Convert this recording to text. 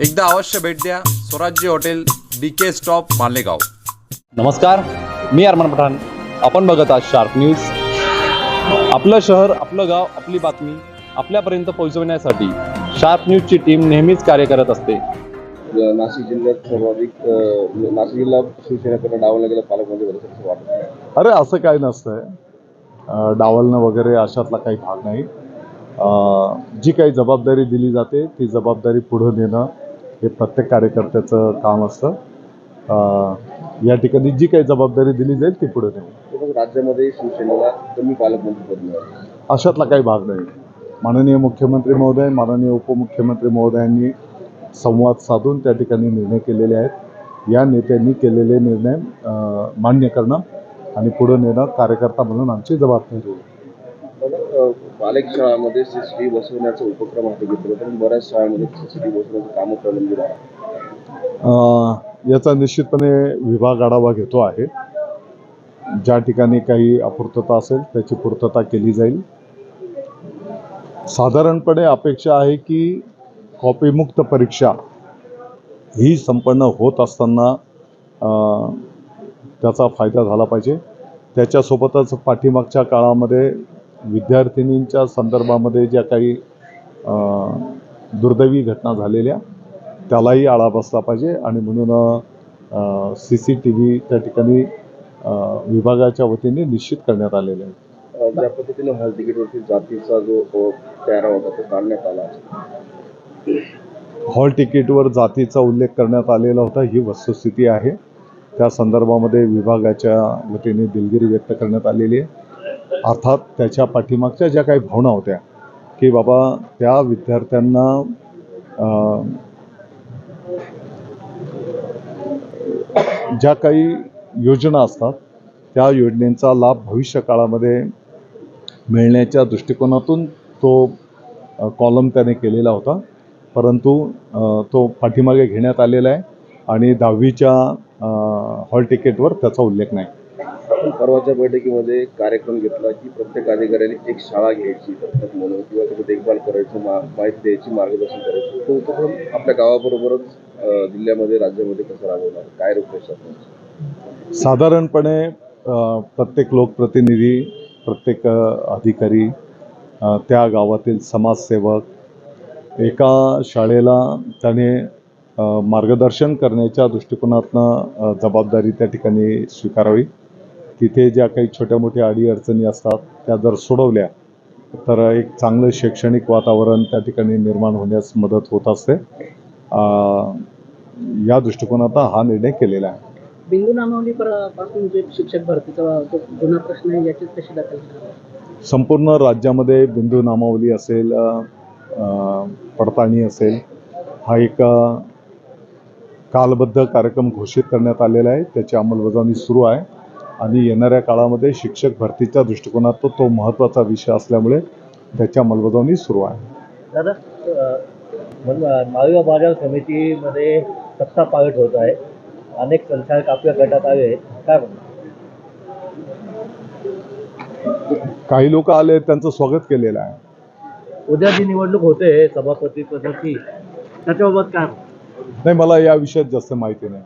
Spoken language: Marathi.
एकदा अवश्य भेट द्या. Swarajya hotel D K stop Malegaon. नमस्कार मी अरमान पठाण. आपण बघत आहात शार्प न्यूज आपलं शहर आपलं गाव आपली बातमी आपल्यापर्यंत पोहोचवण्यासाठी शार्प न्यूजची टीम नेहमीच कार्य करत असते. नाशिक जिल्ह्यात सर्वाधिक अ, नाशिक जिल्हा शिवसेनेकडनं डावला गेला पालकमंत्री असं वाटत नाही. अरे असं काही नसतंय. अं, डावलणं वगैरे अशातला काही भाग नाही. अं, जी काही जबाबदारी दिली जाते ती जबाबदारी पुढं नेणं हे प्रत्येक कार्यकर्त्याचं काम असतं. या ठिकाणी जी काही जबाबदारी दिली जाईल ती पुढे नेऊ. राज्यामध्ये शिवसेनेला कमी पालकमंत्री पद मिळालं. अशातला काही भाग नाही. माननीय मुख्यमंत्री महोदय माननीय उपमुख्यमंत्री महोदयांनी संवाद साधून त्या ठिकाणी निर्णय केलेले आहेत. या नेत्यांनी केलेले निर्णय मान्य करणं आणि पुढे नेणं कार्यकर्ता म्हणून आमची जबाबदारी आहे शाळांमध्ये सी सी टी बसवण्याचा उपक्रम हाती घेतला पण बऱ्याच शाळांमध्ये सीसीटीव्ही बसवण्याचं कामं प्रलंबित आहे याचा निश्चितपणे विभाग आढावा घेतो आहे. ज्या ठिकाणी काही अपूर्तता असेल त्याची पूर्तता केली जाईल. साधारणपणे अपेक्षा आहे की कॉपीमुक्त परीक्षा ही संपन्न होत असताना त्याचा फायदा झाला पाहिजे. त्याच्यासोबतच पाठीमागच्या काळामध्ये विद्यार्थिनींच्या संदर्भामध्ये ज्या काही दुर्दैवी घटना झालेल्या त्यालाही आळा बसला पाहिजे आणि म्हणून सी सी टी व्ही त्या ठिकाणी विभागाच्या वतीने निश्चित करण्यात आलेले आहे. ज्या पद्धतीने हॉल तिकीटवरती जातीचा जो पॅरा होता तो काढण्यात आला हॉल तिकीटवर जातीचा उल्लेख करण्यात आलेला होता ही वस्तुस्थिती आहे. त्या संदर्भामध्ये विभागाच्या वतीने दिलगिरी व्यक्त करण्यात आलेली आहे. अर्थात त्याच्या पाठीमागच्या ज्या काही भावना होत्या की बाबा त्या विद्यार्थ्यांना ज्या काही योजना असतात त्या योजनेचा लाभ भविष्य काळामध्ये मिळण्याच्या दृष्टिकोनातून तो कॉलम त्याने केलेला होता. परंतु तो पाठीमागे घेण्यात आलेला आहे आणि दहावीच्या हॉल तिकीटवर त्याचा उल्लेख नाही. आपण परवाच्या बैठकीमध्ये कार्यक्रम घेतला की प्रत्येक अधिकाऱ्याने एक शाळा घ्यायची दत्तक म्हणून किंवा त्याची देखभाल करायचं मा माहिती द्यायची मार्गदर्शन करायचं. तो उपक्रम आपल्या गावाबरोबरच जिल्ह्यामध्ये राज्यामध्ये कसं राबवणार काय रूपरेषा साधारणपणे प्रत्येक लोकप्रतिनिधी प्रत्येक अधिकारी त्या गावातील समाजसेवक एका शाळेला त्याने मार्गदर्शन करण्याच्या दृष्टिकोनातनं जबाबदारी त्या ठिकाणी स्वीकारावी. तिथे ज्या काही छोट्या मोठ्या अडीअडचणी असतात त्या जर सोडवल्या तर एक चांगलं शैक्षणिक वातावरण त्या ठिकाणी निर्माण होण्यास मदत होत असते. या दृष्टिकोनातनं हा निर्णय केलेला आहे. बिंदू नामावली पर- पासून जे शिक्षक भरतीचा जो जुना प्रश्न आहे याची कशी दखल संपूर्ण राज्यामध्ये बिंदू नामावली असेल पडताळणी असेल हा एक कालबद्ध कार्यक्रम घोषित करण्यात आलेला आहे. त्याची अंमलबजावणी सुरू आहे. आणि येणाऱ्या काळामध्ये शिक्षक भरतीच्या दृष्टिकोनात तो तो महत्त्वाचा विषय असल्यामुळे त्याची अंमलबजावणी सुरू आहे. दादा महाविवा बाजार समितीमध्ये सत्ता पालट होत आहे. अनेक संचालक आपल्या गटात आले आहेत. काय म्हणणार? काही लोक आले त्यांचं स्वागत केलेलं आहे. उद्या जी निवडणूक होते सभापती पदाची त्याच्याबाबत काय? नाही मला या विषयात जास्त माहिती नाही.